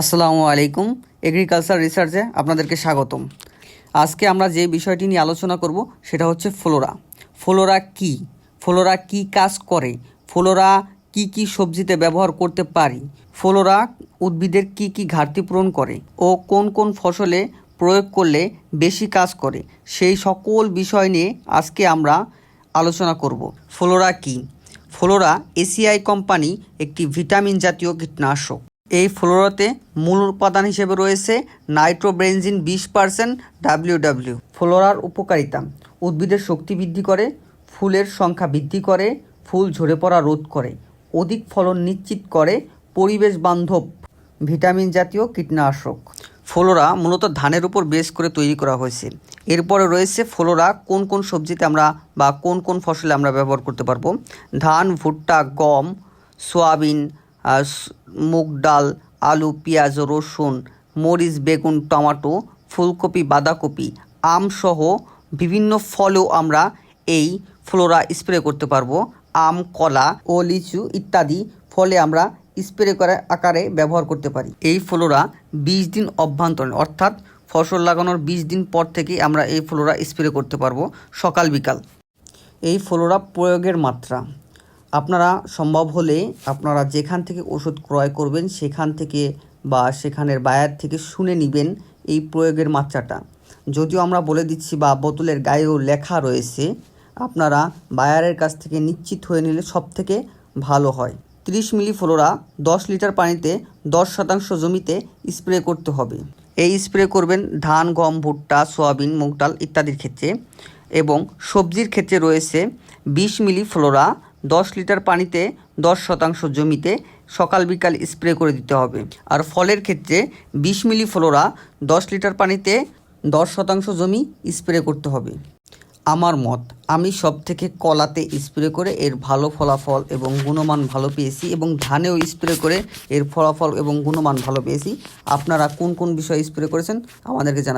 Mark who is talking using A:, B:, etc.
A: আসসালামু আলাইকুম। এগ্রিকালচার রিসার্চে আপনাদেরকে স্বাগতম। আজকে আমরা যে বিষয়টি নিয়ে আলোচনা করব, সেটা হচ্ছে ফ্লোরা। ফ্লোরা কি? ফ্লোরা কি কাজ করে? ফ্লোরা কি কি সবজিতে ব্যবহার করতে পারি? ফ্লোরা উদ্ভিদের কি কি ঘাটতি পূরণ করে? ও কোন কোন ফসলে প্রয়োগ করলে বেশি কাজ করে? সেই সকল বিষয় নিয়ে আজকে আমরা আলোচনা করব। ফ্লোরা কি? ফ্লোরা এসিআই কোম্পানি একটি ভিটামিন জাতীয় কীটনাশক। এই ফ্লোরাতে মূল উপাদান হিসেবে রয়েছে নাইট্রোব্রেনজিন বিশ পার্সেন্ট ডাব্লিউডাব্লিউ। ফ্লোরার উপকারিতা, উদ্ভিদের শক্তি বৃদ্ধি করে, ফুলের সংখ্যা বৃদ্ধি করে, ফুল ঝরে পড়া রোধ করে, অধিক ফলন নিশ্চিত করে, পরিবেশ বান্ধব, ভিটামিন জাতীয় কীটনাশক। ফ্লোরা মূলত ধানের উপর বেস করে তৈরি করা হয়েছে। এরপরে রয়েছে ফ্লোরা, কোন কোন সবজিতে আমরা বা কোন কোন ফসলে আমরা ব্যবহার করতে পারব? ধান, ভুট্টা, গম, সোয়াবিন মুগ ডাল, আলু, পেঁয়াজ, রসুন, মরিচ, বেগুন, টমেটো, ফুলকপি, বাঁধাকপি আমসহ বিভিন্ন ফলেও আমরা এই ফ্লোরা স্প্রে করতে পারব। আম, কলা ও লিচু ইত্যাদি ফলে আমরা স্প্রে করার আকারে ব্যবহার করতে পারি। এই ফ্লোরা বিশ দিন অভ্যন্তরীণ, অর্থাৎ ফসল লাগানোর বিশ দিন পর থেকেই আমরা এই ফ্লোরা স্প্রে করতে পারব সকাল বিকাল। এই ফ্লোরা প্রয়োগের মাত্রা আপনারা সম্ভব হলে আপনারা যেখান থেকে ওষুধ ক্রয় করবেন সেখান থেকে বা সেখানের বায়ার থেকে শুনে নেবেন এই প্রয়োগের মাত্রাটা। যদিও আমরা বলে দিচ্ছি বা বোতলের গায়েও লেখা রয়েছে, আপনারা বায়ারের কাছ থেকে নিশ্চিত হয়ে নিলে সব থেকে ভালো হয়। তিরিশ মিলি ফ্লোরা দশ লিটার পানিতে দশ শতাংশ জমিতে স্প্রে করতে হবে। এই স্প্রে করবেন ধান, গম, ভুট্টা, সয়াবিন, মুগ ডাল ইত্যাদির ক্ষেত্রে এবং সবজির ক্ষেত্রে রয়েছে বিশ মিলি ফ্লোরা দশ লিটার পানিতে দশ শতাংশ জমিতে সকাল বিকাল স্প্রে করে দিতে হবে। আর ফলের ক্ষেত্রে বিশ মিলি ফ্লোরা দশ লিটার পানিতে দশ শতাংশ জমি স্প্রে করতে হবে। আমার মত, আমি সব থেকে কলাতে স্প্রে করে এর ভালো ফলাফল এবং গুণমান ভালো পেয়েছি এবং ধানেও স্প্রে করে এর ফলাফল এবং গুণমান ভালো পেয়েছি। আপনারা কোন কোন বিষয়ে স্প্রে করেছেন আমাদেরকে জানাবেন।